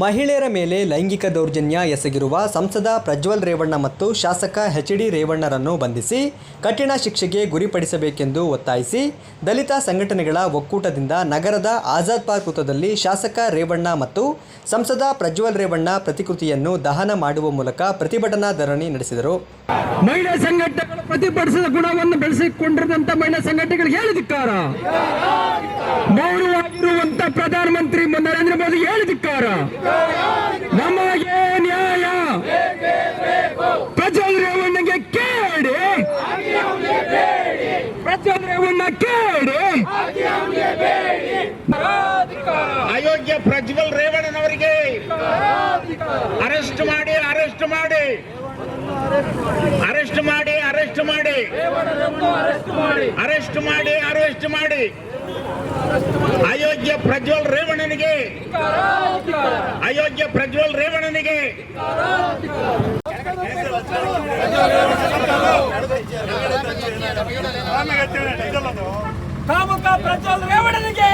ಮಹಿಳೆಯರ ಮೇಲೆ ಲೈಂಗಿಕ ದೌರ್ಜನ್ಯ ಎಸಗಿರುವ ಸಂಸದ ಪ್ರಜ್ವಲ್ ರೇವಣ್ಣ ಮತ್ತು ಶಾಸಕ ಎಚ್ ಡಿ ರೇವಣ್ಣರನ್ನು ಬಂಧಿಸಿ ಕಠಿಣ ಶಿಕ್ಷೆಗೆ ಗುರಿಪಡಿಸಬೇಕೆಂದು ಒತ್ತಾಯಿಸಿ ದಲಿತ ಸಂಘಟನೆಗಳ ಒಕ್ಕೂಟದಿಂದ ನಗರದ ಆಜಾದ್ ಪಾರ್ಕ್ ವೃತ್ತದಲ್ಲಿ ಶಾಸಕ ರೇವಣ್ಣ ಮತ್ತು ಸಂಸದ ಪ್ರಜ್ವಲ್ ರೇವಣ್ಣ ಪ್ರತಿಕೃತಿಯನ್ನು ದಹನ ಮಾಡುವ ಮೂಲಕ ಪ್ರತಿಭಟನಾ ಧರಣಿ ನಡೆಸಿದರು. ಮಹಿಳಾ ಸಂಘಟನೆಗಳು ಪ್ರತಿಭಟಿಸಿದ ಗುಣವನ್ನು ಬೆಳೆಸಿಕೊಂಡಿರುವಂತ ಮಹಿಳಾ ಸಂಘಟನೆಗಳಿಗೆ ಹೇಳಿದಿಕ್ಕಾರ ಮೌನವಾಗಿರುವಂತ ಪ್ರಧಾನಮಂತ್ರಿ ನರೇಂದ್ರ ಮೋದಿ ಹೇಳಿದಿಕ್ಕಾರ ನಮಗೆ ನ್ಯಾಯ. ಪ್ರಜ್ವಲ್ ರೇವಣ್ಣಗೆ ಕೇಳಿ. ಪ್ರಜ್ವಲ್ ರೇವಣ್ಣ ಕೇಳಿ. ಅಯೋಗ್ಯ ಪ್ರಜ್ವಲ್ ರೇವಣ್ಣನವರಿಗೆ ಅರೆಸ್ಟ್ ಮಾಡಿ ಅರೆಸ್ಟ್ ಮಾಡಿ. ಅರೆಸ್ಟ್ ಮಾಡಿ ಅರೆಸ್ಟ್ ಮಾಡಿ. ಅರೆಸ್ಟ್ ಮಾಡಿ ಅರೆಸ್ಟ್ ಮಾಡಿ. ಅಯೋಗ್ಯ ಪ್ರಜ್ವಲ್ ರೇವಣನಿಗೆ ಅಯೋಗ್ಯ ಪ್ರಜ್ವಲ್ ರೇವಣನಿಗೆ ಪ್ರಜ್ವಲ್ ರೇವಣ್ಣನಿಗೆ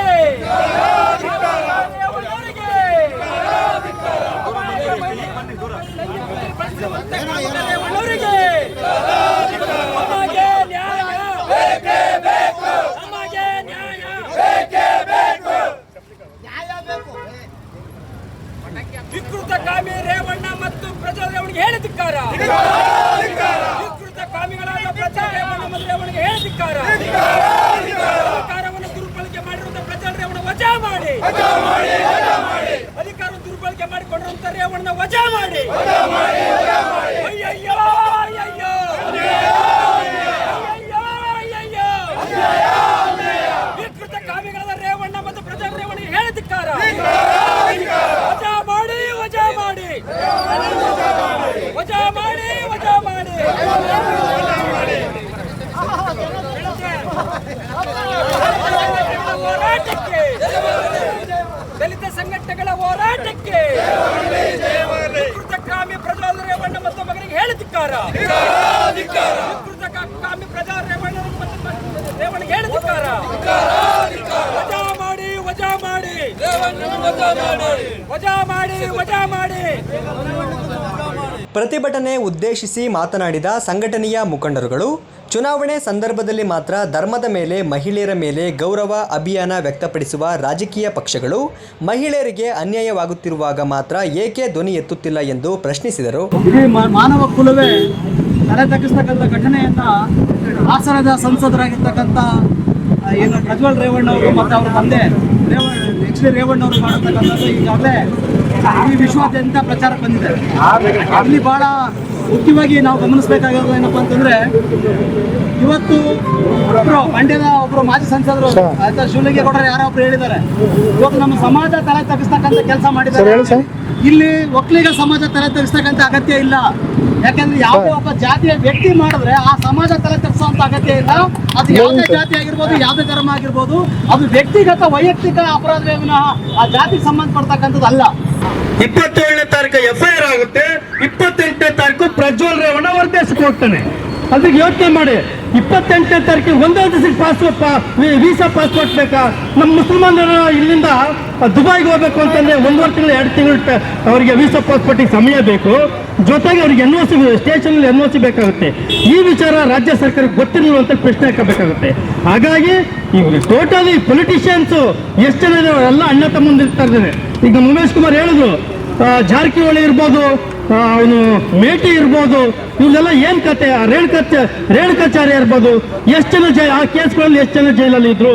ರೇವಣ್ಣವರಿಗೆ ನಮಗೆ ನ್ಯಾಯ ನಮಗೆ ನ್ಯಾಯ ವಿಕೃತ ಕಾಮಿ ರೇವಣ್ಣ ಮತ್ತು ಪ್ರಜ್ವಲ್ ರೇವಣ್ಣಿಗೆ ಹೇಳಿದಿಕ್ಕಾರ ವಿಕೃತ ಕಾಮಿಗಳಾದ ಪ್ರಜಾ ರೇವಣ್ಣ ಮತ್ತು ರೇವಣಿಗೆ ಹೇಳಿದಿಕ್ಕಾರ ಅಧಿಕಾರವನ್ನು ದುರ್ಬಳಕೆ ಮಾಡಿರುವಂತ ಪ್ರಜಾ ರೇವಣ್ಣ ವಜಾ ಮಾಡಿ. ಅಧಿಕಾರ ದುರ್ಬಳಕೆ ಮಾಡಿಕೊಂಡಿರುವಂತ ರೇವಣ್ಣ ವಜಾ ಮಾಡಿ ಅಯ್ಯಯ್ಯೋ ಅಯ್ಯಯ್ಯೋ ಅಯ್ಯಯ್ಯೋ ಅಯ್ಯಯ್ಯೋ ವಿಕೃತ ಕಾಮಿಗಳಾದ ರೇವಣ್ಣ ಮತ್ತು ಪ್ರಜ್ವಲ್ ರೇವಣ್ಣಿಗೆ ಹೇಳಿದಿಕ್ಕಾರ ವಜಾ ಮಾಡಿ ವಜಾ ಮಾಡಿ ವಜಾ ಮಾಡಿ ವಜಾ ಮಾಡಿ ಹೋರಾಟಕ್ಕೆ ದಲಿತ ಸಂಘಟನೆಗಳ ಹೋರಾಟಕ್ಕೆ ವಿಕೃತ ಕಾಮಿ ಪ್ರಜ್ವಲ್ ರೇವಣ್ಣ ಮತ್ತು ಮಗನಿಗೆ ಹೇಳಿದಿಕ್ಕಾರ ವಿಕೃತ ಕಾ- ಕಾಮಿ ಪ್ರಜ್ವಲ್ ರೇವಣ್ಣ ಮತ್ತು ಮ- ರೇವಣ್ಣಿಗೆ ಹೇಳಿದಿಕ್ಕಾರ ವಜಾ ಮಾಡಿ ವಜಾ ಮಾಡಿ ವಜಾ ಮಾಡಿ ವಜಾ ಮಾಡಿ ಪ್ರತಿಭಟನೆ ಉದ್ದೇಶಿಸಿ ಮಾತನಾಡಿದ ಸಂಘಟನೆಯ ಮುಖಂಡರುಗಳು ಚುನಾವಣೆ ಸಂದರ್ಭದಲ್ಲಿ ಮಾತ್ರ ಧರ್ಮದ ಮೇಲೆ ಮಹಿಳೆಯರ ಮೇಲೆ ಗೌರವ ಅಭಿಯಾನ ವ್ಯಕ್ತಪಡಿಸುವ ರಾಜಕೀಯ ಪಕ್ಷಗಳು ಮಹಿಳೆಯರಿಗೆ ಅನ್ಯಾಯವಾಗುತ್ತಿರುವಾಗ ಮಾತ್ರ ಏಕೆ ಧ್ವನಿ ಎತ್ತುತ್ತಿಲ್ಲ ಎಂದು ಪ್ರಶ್ನಿಸಿದರು. ಮಾನವ ಕುಲವೇ ತಲೆ ತಗ್ಗಿಸ್ತಕ್ಕಂಥ ಘಟನೆಯನ್ನ ಹಾಸನದ ಸಂಸದರಾಗಿರ್ತಕ್ಕಂಥ ಏನು ಪ್ರಜ್ವಲ್ ರೇವಣ್ಣ ಅವರು ಮತ್ತು ಅವರ ತಂದೆ. ರೇವಣ್ಣ ಎಚ್ ಡಿ ರೇವಣ್ಣ ಅವರು ಮಾಡತಕ್ಕಂಥದ್ದು ಈಗಾಗಲೇ ಇಡೀ ವಿಶ್ವಾದ್ಯಂತ ಪ್ರಚಾರ ಬಂದಿದೆ. ಅಲ್ಲಿ ಬಹಳ ಮುಖ್ಯವಾಗಿ ನಾವು ಗಮನಿಸಬೇಕಾಗಿರೋದು ಏನಪ್ಪಾ ಅಂತಂದ್ರೆ ಇವತ್ತು ಒಬ್ರು ಮಂಡ್ಯದ ಒಬ್ರು ಮಾಜಿ ಸಂಸದರು ಆಯ್ತಾ ಶಿವಲಿಂಗೇಗೌಡರು ಯಾರೋ ಒಬ್ರು ಹೇಳಿದ್ದಾರೆ. ಇವತ್ತು ನಮ್ಮ ಸಮಾಜ ತಲೆ ತಗ್ಗಿಸ್ತಕ್ಕಂಥ ಕೆಲಸ ಮಾಡಿದ್ದಾರೆ. ಇಲ್ಲಿ ಒಕ್ಕಲಿಗ ಸಮಾಜ ತಲೆ ತಗ್ಗಿಸ್ತಕ್ಕಂಥ ಅಗತ್ಯ ಇಲ್ಲ. ಯಾಕಂದ್ರೆ ಯಾವುದೇ ಒಬ್ಬ ಜಾತಿಯ ವ್ಯಕ್ತಿ ಮಾಡಿದ್ರೆ ಆ ಸಮಾಜ ತಲೆ ತಪ್ಪಿಸುವಂತ ಅಗತ್ಯ ಇಲ್ಲ. ಅದು ಯಾವುದೇ ಜಾತಿ ಆಗಿರ್ಬೋದು ಯಾವುದೇ ಧರ್ಮ ಆಗಿರ್ಬೋದು ಅದು ವ್ಯಕ್ತಿಗತ ವೈಯಕ್ತಿಕ ಅಪರಾಧವೇ ವಿನಃ ಆ ಜಾತಿಗೆ ಸಂಬಂಧಪಡ್ತಕ್ಕಂಥದ್ದು ಅಲ್ಲ. ಇಪ್ಪತ್ತೇಳನೇ ತಾರೀಕು ಎಫ್ ಐ ಆರ್ ಆಗುತ್ತೆ. ಇಪ್ಪತ್ತೆಂಟನೇ ತಾರೀಕು ಪ್ರಜ್ವಲ್ ರೇವಣ್ಣ ಹೊರದೇಶಕ್ಕೆ ಹೋಗ್ತಾನೆ ಅದಕ್ಕೆ ಯೋಚನೆ ಮಾಡಿ. ಇಪ್ಪತ್ತೆಂಟನೇ ತಾರೀಕು ಒಂದೇ ದಿವಸಕ್ಕೆ ಪಾಸ್ಪೋರ್ಟ್ ವೀಸಾ ಪಾಸ್ಪೋರ್ಟ್ ಬೇಕಾ? ನಮ್ಮ ಮುಸಲ್ಮಾನರು ಇಲ್ಲಿಂದ ದುಬೈಗೆ ಹೋಗ್ಬೇಕು ಅಂತಂದ್ರೆ ಒಂದು ತಿಂಗಳು ಎರಡು ತಿಂಗಳು ಅವರಿಗೆ ವೀಸಾ ಪಾಸ್ಪೋರ್ಟಿಗೆ ಸಮಯ ಬೇಕು. ಜೊತೆಗೆ ಅವ್ರಿಗೆ N O C station N O C ಬೇಕಾಗುತ್ತೆ. ಈ ವಿಚಾರ ರಾಜ್ಯ ಸರ್ಕಾರಕ್ಕೆ ಗೊತ್ತಿರಲಿಲ್ಲ ಅಂತ ಪ್ರಶ್ನೆ ಹಾಕಬೇಕಾಗುತ್ತೆ. ಹಾಗಾಗಿ ಇವರು ಟೋಟಲಿ ಪೊಲಿಟಿಷಿಯನ್ಸು ಎಷ್ಟು ಜನ ಎಲ್ಲ ಅಣ್ಣ ತಮ್ಮಂದಿರ್ತಾ ಇದ್ದಾರೆ. ಈಗ ಉಮೇಶ್ ಕುಮಾರ್ ಹೇಳಿದ್ರು ಜಾರಕಿಹೊಳಿ ಇರ್ಬೋದು ಅವನು ಮೇಟಿ ಇರ್ಬೋದು ಇವ್ರೆಲ್ಲ ಏನು ಕತೆ, ಆ ರೇಣುಕಚ್ಚ ರೇಣುಕಾಚಾರ್ಯ ಇರ್ಬೋದು, ಎಷ್ಟು ಜನ ಜೈ, ಆ ಕೇಸ್ಗಳಲ್ಲಿ ಎಷ್ಟು ಜನ ಜೈಲಲ್ಲಿ ಇದ್ರು.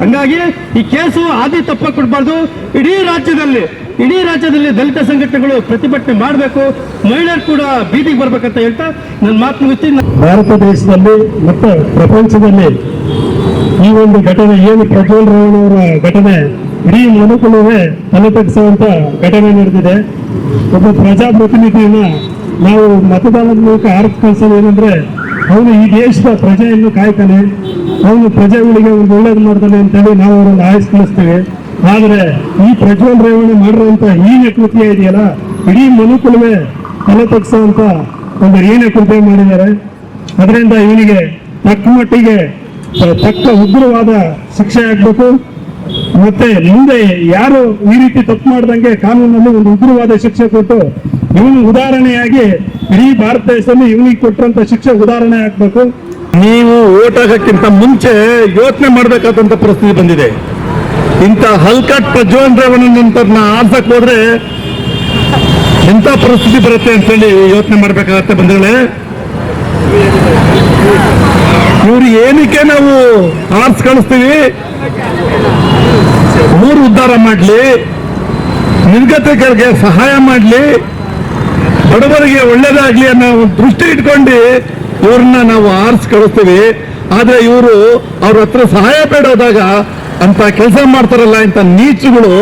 ಹಂಗಾಗಿ ಈ ಕೇಸು ಆದಿ ತಪ್ಪ ಕೊಡಬಾರ್ದು, ಇಡೀ ರಾಜ್ಯದಲ್ಲಿ. ಇಡೀ ರಾಜ್ಯದಲ್ಲಿ ದಲಿತ ಸಂಘಟನೆಗಳು ಪ್ರತಿಭಟನೆ ಮಾಡಬೇಕು, ಮಹಿಳೆಯರು ಕೂಡ ಬೀದಿಗೆ ಬರಬೇಕಂತ ಹೇಳ್ತಾ ನನ್ನ ಮಾತು ಮುಚ್ಚಿ ಭಾರತ ದೇಶದಲ್ಲಿ ಮತ್ತು ಪ್ರಪಂಚದಲ್ಲಿ ಈ ಒಂದು ಘಟನೆ ಏನು ಪ್ರಜ್ವಲ್ ರಾವಣವರ ಘಟನೆ, ಇಡೀ ಮನುಕುಲವೇ ತಲೆ ತಗ್ಸುವಂತ ಘಟನೆ ನಡೆದಿದೆ. ಒಬ್ಬ ಪ್ರಜಾಪ್ರತಿನಿಧಿಯನ್ನ ನಾವು ಮತದಾನದ ಮೂಲಕ ಆರ್ಕ್ ಕಳಿಸೋದು ಏನಂದ್ರೆ, ಅವನು ಈ ದೇಶದ ಪ್ರಜೆಯನ್ನು ಕಾಯ್ತಾನೆ. ಅವನು ಪ್ರಜೆಗಳಿಗೆ ಒಂದು ಒಳ್ಳೇದು ಮಾಡ್ತಾನೆ ಅಂತೇಳಿ ನಾವು ಅವರನ್ನು ಆಯ್ಸ್ ಆದ್ರೆ ಈ ಪ್ರಜ್ವಲ್ ರೇವಣ್ಣ ಮಾಡಿರುವಂತ ಹೀನ ಕೃತ್ಯ ಇದೆಯಲ್ಲ? ಇಡೀ ಮನುಕುಲವೇ ತಲೆ ತಗ್ಸುವಂತ ಒಂದು ಹೀನ ಕೃತ್ಯ ಮಾಡಿದ್ದಾರೆ. ಅದರಿಂದ ಇವನಿಗೆ ತಕ್ಕ ಮಟ್ಟಿಗೆ ತಕ್ಕ ಉಗ್ರವಾದ ಶಿಕ್ಷೆ ಆಗ್ಬೇಕು. ಮತ್ತೆ ಮುಂದೆ ಯಾರು ಈ ರೀತಿ ತಪ್ಪು ಮಾಡ್ದಂಗೆ ಕಾನೂನಲ್ಲಿ ಒಂದು ಉಗ್ರವಾದ ಶಿಕ್ಷೆ ಕೊಟ್ಟು ಇವನು ಉದಾಹರಣೆಯಾಗಿ ಇಡೀ ಭಾರತ ದೇಶದಲ್ಲಿ ಇವನಿಗೆ ಕೊಟ್ಟಂತ ಶಿಕ್ಷೆ ಉದಾಹರಣೆ ಆಗ್ಬೇಕು. ನೀವು ಓಟ್ ಹಾಕಕ್ಕಿಂತ ಮುಂಚೆ ಯೋಚನೆ ಮಾಡಬೇಕಾದಂತ ಪರಿಸ್ಥಿತಿ ಬಂದಿದೆ. ಇಂಥ ಹಲ್ಕಟ್ ಪ್ರಜ್ವಲ್ ರೇವಣ್ಣನಂತರ್ನ ಆಡ್ಸಕ್ ಹೋದ್ರೆ ಎಂತ ಪರಿಸ್ಥಿತಿ ಬರುತ್ತೆ ಅಂತೇಳಿ ಯೋಚನೆ ಮಾಡ್ಬೇಕಾಗತ್ತೆ ಬಂಧುಗಳೇ. ಇವ್ರು ಏನಕ್ಕೆ ನಾವು ಆರ್ಸ್ ಕಳಿಸ್ತೀವಿ? ಊರು ಉದ್ಧಾರ ಮಾಡ್ಲಿ, ನಿರ್ಗತಿಕರಿಗೆ ಸಹಾಯ ಮಾಡ್ಲಿ, ಬಡವರಿಗೆ ಒಳ್ಳೇದಾಗ್ಲಿ ಅನ್ನೋ ದೃಷ್ಟಿ ಇಟ್ಕೊಂಡು ಇವ್ರನ್ನ ನಾವು ಆರ್ಸ್ ಕಳಿಸ್ತೀವಿ. ಆದ್ರೆ ಇವರು ಅವ್ರ ಹತ್ರ ಸಹಾಯ ಬೇಡೋದಾಗ ಅಂತ ಕೆಲಸ ಮಾಡ್ತಾರಲ್ಲ ಇಂಥ ನೀಚಗಳು,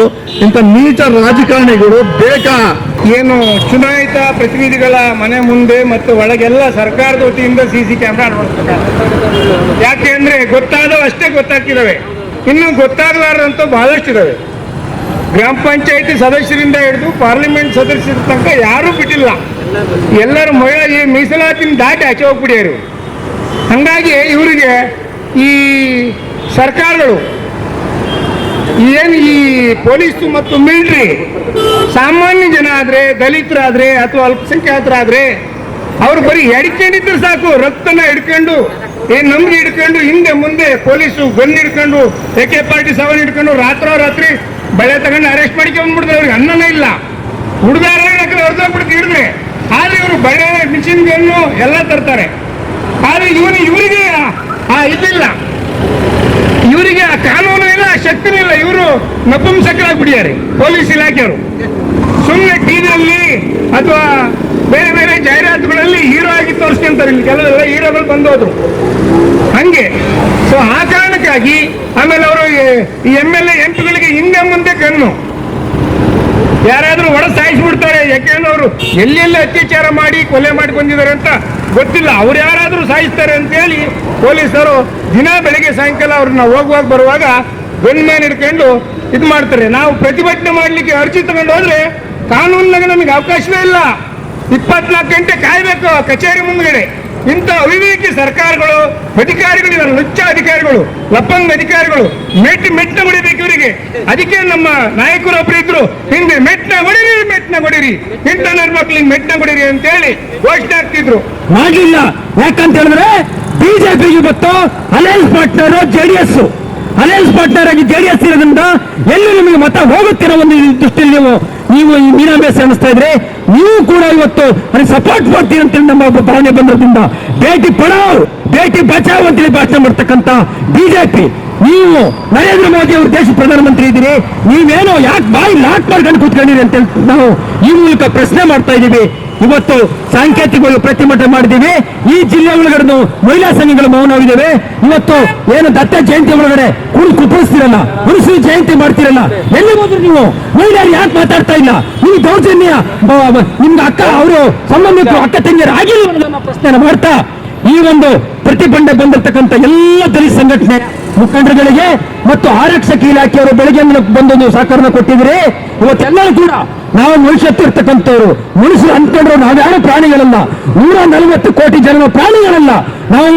ಇಂಥ ನೀಚ ರಾಜಕಾರಣಿಗಳು ಬೇಕಾ? ಏನು ಚುನಾಯಿತ ಪ್ರತಿನಿಧಿಗಳ ಮನೆ ಮುಂದೆ ಮತ್ತು ಒಳಗೆಲ್ಲ ಸರ್ಕಾರದ ವತಿಯಿಂದ ಸಿ ಸಿ ಕ್ಯಾಮ್ರಾ ಅಳವಡಿಸಬೇಕು ಯಾಕೆ ಅಂದ್ರೆ ಗೊತ್ತಾದವು ಅಷ್ಟೇ ಗೊತ್ತಾಗ್ತಿದ್ದಾವೆ. ಇನ್ನು ಗೊತ್ತಾಗಲಾರ್ದಂತೂ ಬಹಳಷ್ಟು ಇದಾವೆ ಗ್ರಾಮ ಪಂಚಾಯತಿ ಸದಸ್ಯರಿಂದ ಹಿಡಿದು ಪಾರ್ಲಿಮೆಂಟ್ ಸದಸ್ಯರ ತನಕ ಯಾರೂ ಬಿಟ್ಟಿಲ್ಲ. ಎಲ್ಲರೂ ಈ ಮೀಸಲಾತಿನ ದಾಟಿ ಆಚೆ ಹೋಗ್ಬಿಡ್ಯಾರು ಹಂಗಾಗಿ ಇವರಿಗೆ ಈ ಸರ್ಕಾರಗಳು ಏನು ಈ ಪೊಲೀಸು ಮತ್ತು ಮಿಲಿಟರಿ? ಸಾಮಾನ್ಯ ಜನ ಆದ್ರೆ, ದಲಿತರಾದ್ರೆ ಅಥವಾ ಅಲ್ಪಸಂಖ್ಯಾತರಾದ್ರೆ, ಅವ್ರು ಬರೀ ಎಡ್ಕೊಂಡಿದ್ರು ಸಾಕು, ರಕ್ತನ ಹಿಡ್ಕೊಂಡು ಏನ್ ನಮ್ಗೆ ಹಿಡ್ಕೊಂಡು, ಹಿಂದೆ ಮುಂದೆ ಪೊಲೀಸು ಗನ್ ಹಿಡ್ಕೊಂಡು, ಎ ಕೆ ಪಾರ್ಟಿ ಸೆವೆನ್ ಹಿಡ್ಕೊಂಡು, ರಾತ್ರಿ ಬೆಳೆ ತಗೊಂಡು ಅರೆಸ್ಟ್ ಮಾಡ್ಕೊಂಡು ಬಂದ್ಬಿಡ್ತಾರೆ. ಅವ್ರಿಗೆ ಅನ್ನನೇ ಇಲ್ಲ. ಹುಡುಗಾರ ಹೊರದೋಗ್ಬಿಡ್ತು ಹಿಡಿದ್ರೆ. ಆದ್ರೆ ಇವರು ಬಳೆ, ಮಿಷಿನ್ ಗನ್ನು ಎಲ್ಲ ತರ್ತಾರೆ. ಆದ್ರೆ ಇವನು ಇವರಿಗೆ ಆ ಇದಿಲ್ಲ. ಇವರಿಗೆ ಆ ಕಾನೂನು ಇಲ್ಲ, ಆ ಶಕ್ತಿನೂ ಇಲ್ಲ. ಇವರು ನಪುಂಸಕರಾಗ್ಬಿಟ್ಟಿದ್ದಾರೆ, ಪೊಲೀಸ್ ಇಲಾಖೆಯವರು. ಸುಮ್ಮನೆ ಟಿವಿಯಲ್ಲಿ ಅಥವಾ ಬೇರೆ ಬೇರೆ ಜಾಹೀರಾತುಗಳಲ್ಲಿ ಹೀರೋ ಆಗಿ ತೋರಿಸ್ಕೊಂತಾರೆ. ಇಲ್ಲಿ ಕೆಲವೆಲ್ಲ ಹೀರೋಗಳು ಬಂದೋದ್ರು. ಹಂಗೆ. ಸೊ ಆ ಕಾರಣಕ್ಕಾಗಿ ಆಮೇಲೆ ಅವರು ಈ ಎಂ ಎಲ್ ಎ ಎಂಪಿಗಳಿಗೆ ಹಿಂದೆ ಮುಂದೆ ಕಣ್ಣು. ಯಾರಾದ್ರೂ ಒಡ ಸಾಯಿಸ್ಬಿಡ್ತಾರೆ. ಯಾಕೆಂದ್ರೆ ಅವರು ಎಲ್ಲೆಲ್ಲಿ ಅತ್ಯಾಚಾರ ಮಾಡಿ ಕೊಲೆ ಮಾಡಿ ಬಂದಿದ್ದಾರೆ ಅಂತ ಗೊತ್ತಿಲ್ಲ. ಅವ್ರು ಯಾರಾದರೂ ಸಾಯಿಸ್ತಾರೆ ಅಂತ ಹೇಳಿ ಪೊಲೀಸರು ದಿನ ಬೆಳಗ್ಗೆ ಸಾಯಂಕಾಲ ಅವ್ರನ್ನ ಹೋಗುವಾಗ ಬರುವಾಗ ಗನ್ ಮ್ಯಾನ್ ಹಿಡ್ಕೊಂಡು ಇದು ಮಾಡ್ತಾರೆ. ನಾವು ಪ್ರತಿಭಟನೆ ಮಾಡಲಿಕ್ಕೆ ಅರ್ಜಿ ತಗೊಂಡು ಹೋದ್ರೆ ಕಾನೂನಿನಾಗ ನಮಗೆ ಅವಕಾಶವೇ ಇಲ್ಲ. ಇಪ್ಪತ್ನಾಲ್ಕು ಗಂಟೆ ಕಾಯಬೇಕು ಕಚೇರಿ ಮುಂದ್ಗಡೆ. ಇಂಥ ಅವಿವೇಕಿ ಸರ್ಕಾರಗಳು, ಅಧಿಕಾರಿಗಳು ಇವರ ಲುಚ್ಚ ಅಧಿಕಾರಿಗಳು, ಲಪ್ಪಂಗ ಅಧಿಕಾರಿಗಳು, ಮೆಟ್ಟಿ ಮೆಟ್ಟಿನ ಹೊಡಿಬೇಕು ಇವರಿಗೆ. ಅದಕ್ಕೆ ನಮ್ಮ ನಾಯಕರು ಒಬ್ರು ಇದ್ರು, ಹಿಂದೆ ಮೆಟ್ನ ಹೊಡಿರಿ ಮೆಟ್ನ ಹೊಡಿರಿ. ಇಂಥ ನನ್ನ ಮಕ್ಳಿಗೆ ಮೆಟ್ನ ಹೊಡಿರಿ ಅಂತೇಳಿ ಘೋಷಣೆ ಆಗ್ತಿದ್ರು ಆಗಿಲ್ಲ. ಯಾಕಂತ ಹೇಳಿದ್ರೆ ಬಿಜೆಪಿ ಇವತ್ತು alliance partner JDS alliance partner ಆಗಿ ಜೆಡಿಎಸ್ ಇರೋದ್ರಿಂದ ಎಲ್ಲೂ ನಿಮಗೆ ಮತ ಹೋಗುತ್ತಿರೋ ಒಂದು ದೃಷ್ಟಿಯಲ್ಲಿ ನೀವು ನೀವು ಈ ಮೀನಾಭ್ಯಾಸ ಅನಿಸ್ತಾ ಇದ್ರೆ, ನೀವು ಕೂಡ ಇವತ್ತು ಅದಕ್ಕೆ ಸಪೋರ್ಟ್ ಮಾಡ್ತೀರಿ ಅಂತ ನಮ್ಮ ಒಬ್ಬ ಭಾವನೆ ಬಂದ್ರಿಂದ ಭೇಟಿ ಪಡಾವ್, ಭೇಟಿ ಬಚಾವ್ ಅಂತೇಳಿ ಭಾಷಣ ಮಾಡ್ತಕ್ಕಂಥ ಬಿಜೆಪಿ ನೀವು ನರೇಂದ್ರ ಮೋದಿ ಅವರು ದೇಶ ಪ್ರಧಾನಮಂತ್ರಿ ಇದ್ದೀರಿ. ನೀವೇನೋ ಯಾಕೆ ಬಾಯಿ ಲಾಕ್ ಮಾಡ್ಕೊಂಡು ಕೂತ್ಕೊಂಡಿರಿ ಅಂತ ನಾವು ಈ ಮೂಲಕ ಪ್ರಶ್ನೆ ಮಾಡ್ತಾ ಇದ್ದೀವಿ. ಇವತ್ತು ಸಾಂಕೇತಿಕವಾಗಿ ಪ್ರತಿಭಟನೆ ಮಾಡಿದ್ದೀವಿ. ಈ ಜಿಲ್ಲೆ ಒಳಗಡೆ ಮಹಿಳಾ ಸಂಘಗಳು ಮೌನವಿದ್ದೇವೆ. ಇವತ್ತು ಏನು ದತ್ತ ಜಯಂತಿ ಒಳಗಡೆ ಕುಳಿ ಕುಪ್ಪಳಿಸ್ತಿರಲ್ಲ? ಹುಣಸು ಜಯಂತಿ ಮಾಡ್ತಿರಲ್ಲ? ಎಲ್ಲಿ ಹೋದ್ರು ನೀವು ಮಹಿಳೆಯರು ಯಾಕೆ ಮಾತಾಡ್ತಾ ಇಲ್ಲ? ನೀವು ದೌರ್ಜನ್ಯ. ನಿಮ್ಗೆ ಅಕ್ಕ, ಅವರು ಸಂಬಂಧಿಕರು, ಅಕ್ಕ ತಂಗಿಯರು ಆಗಿಲ್ಲ ಪ್ರಶ್ನೆ ಮಾಡ್ತಾ? ಈ ಒಂದು ಪ್ರತಿಭಟನೆ ಬಂದಿರತಕ್ಕಂಥ ಎಲ್ಲ ದಲಿತ ಸಂಘಟನೆ ಮುಖಂಡರುಗಳಿಗೆ ಮತ್ತು ಆರಕ್ಷಕ ಇಲಾಖೆಯವರು ಬೆಳಗ್ಗೆ ಬಂದೊಂದು ಸಹಕಾರನ ಕೊಟ್ಟಿದ್ರಿ ಇವತ್ತೆಲ್ಲರೂ ಕೂಡ ನಾವು ಮನುಷ್ಯತ್ತು ಇರ್ತಕ್ಕಂಥವ್ರು, ಮನುಷ್ಯರು ಅಂದ್ಕೊಂಡ್ರು ನಾವ್ಯಾರು ಪ್ರಾಣಿಗಳಲ್ಲ? ನೂರ ನಲವತ್ತು ಕೋಟಿ ಜನರ ಪ್ರಾಣಿಗಳಲ್ಲ. ನಾವು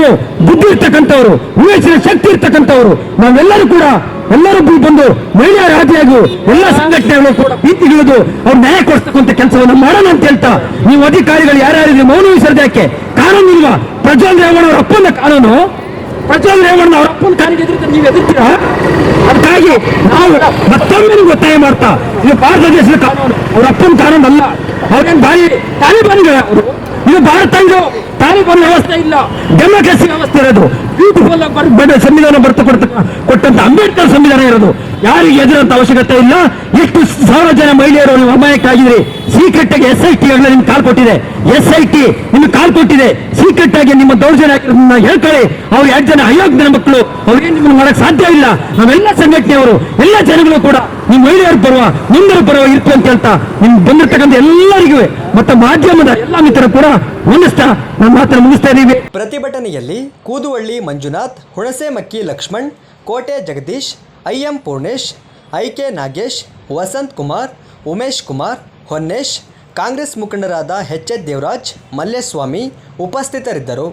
ಬುದ್ಧಿ ಇರ್ತಕ್ಕಂಥವ್ರು ವಿವೇಚನೆ ಶಕ್ತಿ ಇರ್ತಕ್ಕಂಥವ್ರು. ನಾವೆಲ್ಲರೂ ಕೂಡ ಎಲ್ಲರೂ ಬಂದು ಮಹಿಳೆಯ ರಾಜಿಯಾಗಿ ಎಲ್ಲ ಸಂಘಟನೆಗಳು ಕೂಡ ಬೀತಿಗಿಳಿದು ಅವ್ರು ನ್ಯಾಯ ಕೊಡ್ತಕ್ಕಂಥ ಕೆಲಸವನ್ನು ಮಾಡೋಣ ಅಂತ ಹೇಳ್ತಾ, ನೀವು ಅಧಿಕಾರಿಗಳು ಯಾರ್ಯಾರಿದ್ರೆ ಮೌನ ಯಾಕೆ ಕಾನೂನು ಇಲ್ವಾ ಪ್ರಜ್ವಲ್ ರೇವಣ್ಣ ಅವರ ಅಪ್ಪನ ಕಾನೂನು. ಪ್ರಜ್ವಲ್ ರೇವಣ್ಣ ಅವರ ಅಪ್ಪನ ಕಾನಿಗೆ ಎದುರು ನೀವು ಎದುರ್ತೀರಾ? ಅದಕ್ಕಾಗಿ ನಾವು ಮತ್ತೊಮ್ಮೆ ಒತ್ತಾಯ ಮಾಡ್ತಾ ಇದು ಭಾರತ ದೇಶದ ಕಾನೂನು, ಅವರ ಅಪ್ಪನ ಕಾನೂನು ಅಲ್ಲ. ಅವ್ರೇನ್ ಬಾರಿ ತಾಲಿಬಾನ್ಗಳ ಅವರು? ಇದು ಭಾರತ ಇದು ತಾಲಿಬಾನ್ ವ್ಯವಸ್ಥೆ ಇಲ್ಲ, ಡೆಮೋಕ್ರಸಿ ವ್ಯವಸ್ಥೆ ಇರೋದು. ಬ್ಯೂಟಿಫುಲ್ ಸಂವಿಧಾನ ಬರ್ತು ಕೊಟ್ಟಂತ ಅಂಬೇಡ್ಕರ್ ಸಂವಿಧಾನ ಇರೋದು. ಯಾರಿಗೆ ಎದುರಂತ ಅವಶ್ಯಕತೆ ಇಲ್ಲ, ಎಷ್ಟು ಸಾವಿರ ಜನ ಮಹಿಳೆಯರು ಅಮಾಯಕ್ಕಾಗಿದ್ರಿ ಸೀಕ್ರೆಟ್ ಆಗಿ ಎಸ್ ಐ ಟಿ ನಿಮ್ಗೆ ಕಾಲ್ ಕೊಟ್ಟಿದೆ. ಎಸ್ ಐ ಟಿ ನಿಮ್ಗೆ ಕಾಲ್ ಕೊಟ್ಟಿದೆ. ಸೀಕ್ರೆಟ್ ಆಗಿ ನಿಮ್ಮ ದೌರ್ಜನ್ಯ ಹೇಳ್ಕೊಳ್ಳಿ. ಅವ್ರು ಎರಡು ಜನ ಅಯೋಗ್ಯನ ಮಕ್ಕಳು? ಅವ್ರೇನು ನಿಮ್ಮನ್ನು ಮಾಡಕ್ ಸಾಧ್ಯ ಇಲ್ಲ? ನಾವೆಲ್ಲ ಸಂಘಟನೆಯವರು ಎಲ್ಲ ಜನಗಳು ಕೂಡ ನಿಮ್ಮ ಮಹಿಳೆಯರ ಬರುವ ನಿಮ್ದರು ಬರುವ ಇರ್ತು ಅಂತ ಹೇಳ್ತಾ ನಿಮ್ ಬಂದಿರ್ತಕ್ಕಂಥ ಎಲ್ಲರಿಗೂ, ಮತ್ತೆ ಮಾಧ್ಯಮದ ಎಲ್ಲ ಮಿತ್ರರು ಕೂಡ ಹೊಂದಿಸ್ತಾ ನಮ್ಮ ಮಾತ್ರ ಮುಗಿಸ್ತಾ ಇದೀವಿ. ಪ್ರತಿಭಟನೆಯಲ್ಲಿ Kuduvalli Manjunath Hunasemakki Lakshman, Kote Jagadish, I M Purnesh, I K Nagesh, Vasanth Kumar, Umesh Kumar Honnesh Congress ಮುಖಂಡರಾದ ಎಚ್ ಎಚ್ ದೇವರಾಜ್ ಮಲ್ಲೇಸ್ವಾಮಿ ಉಪಸ್ಥಿತರಿದ್ದರು.